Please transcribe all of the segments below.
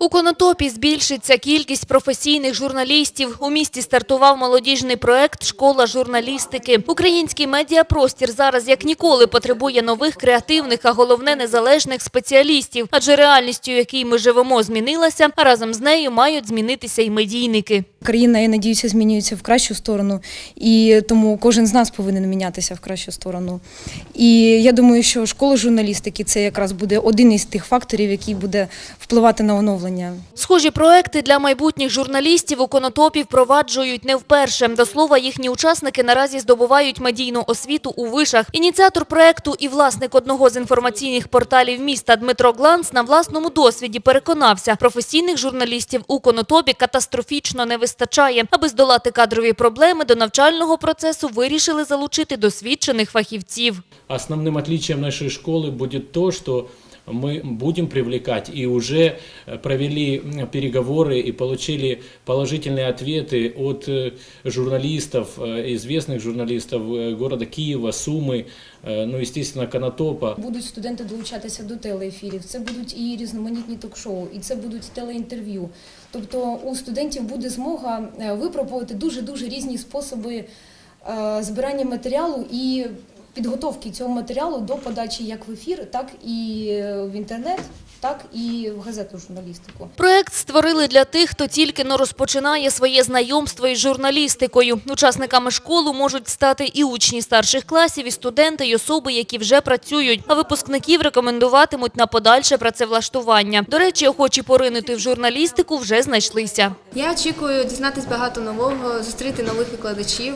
У Конотопі збільшиться кількість професійних журналістів. У місті стартував молодіжний проект «Школа журналістики». Український медіапростір зараз як ніколи потребує нових креативних, а головне незалежних спеціалістів. Адже реальністю, в якій ми живемо, змінилася, а разом з нею мають змінитися і медійники. Країна, я надіюся, змінюється в кращу сторону, і тому кожен з нас повинен мінятися в кращу сторону. І я думаю, що школа журналістики це якраз буде один із тих факторів, який буде впливати на оновлення. Схожі проекти для майбутніх журналістів у Конотопі впроваджують не вперше. До слова, їхні учасники наразі здобувають медійну освіту у вишах. Ініціатор проекту і власник одного з інформаційних порталів міста Дмитро Гланц на власному досвіді переконався, професійних журналістів у Конотопі катастрофічно не вистачає. Аби здолати кадрові проблеми, до навчального процесу вирішили залучити досвідчених фахівців. Основним отличием нашої школи будет то, что мы будем привлекать и уже э, провели м, переговоры и получили положительные ответы от э, журналистов, э, известных журналистов э, города Киева, Сумы, э, ну, естественно, Конотопа. Будуть студенти долучатися до телеефірів, це будуть і різноманітні ток-шоу, і це будуть телеінтерв'ю. Тобто у студентів буде змога е, випробувати дуже дуже різні способи е, збирання матеріалу і підготовки цього матеріалу до подачі як в ефір, так і в інтернет, так і в газету журналістику. Проект створили для тих, хто тільки но розпочинає своє знайомство із журналістикою. Учасниками школи можуть стати і учні старших класів, і студенти, і особи, які вже працюють. А випускників рекомендуватимуть на подальше працевлаштування. До речі, охочі поринути в журналістику вже знайшлися. Я очікую дізнатись багато нового, зустріти нових викладачів,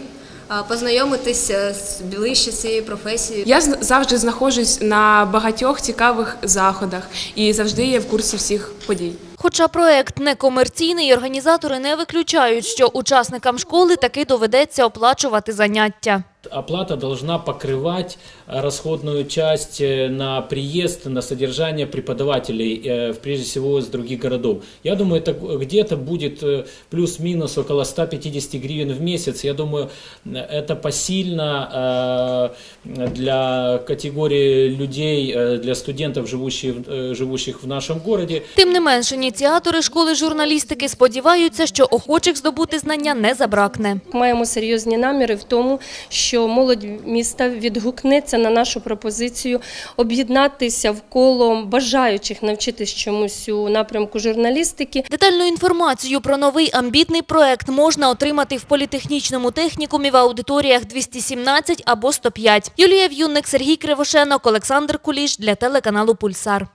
познайомитися з ближче з цією професією. Я з- завжди знаходжусь на багатьох цікавих заходах і завжди є в курсі всіх подій. Хоча проект не комерційний, організатори не виключають, що учасникам школи таки доведеться оплачувати заняття. Оплата должна покрывать э, расходную часть э, на приезд, на содержание преподавателей, э, прежде всего из других городов. Я думаю, это где-то будет э, плюс-минус около 150 гривен в месяц. Я думаю, э, это посильно э, для категории людей, э, для студентов, живущих, э, живущих в нашем городе. Тим не менш, ініціатори школи журналістики сподіваються, що охочих здобути знання не забракне. Маємо серйозні наміри в тому, що молодь міста відгукнеться на нашу пропозицію об'єднатися вколо бажаючих навчитись чомусь у напрямку журналістики. Детальну інформацію про новий амбітний проект можна отримати в політехнічному технікумі в аудиторіях 217 або 105. Юлія В'юнник, Сергій Кривошенок, Олександр Куліш для телеканалу Пульсар.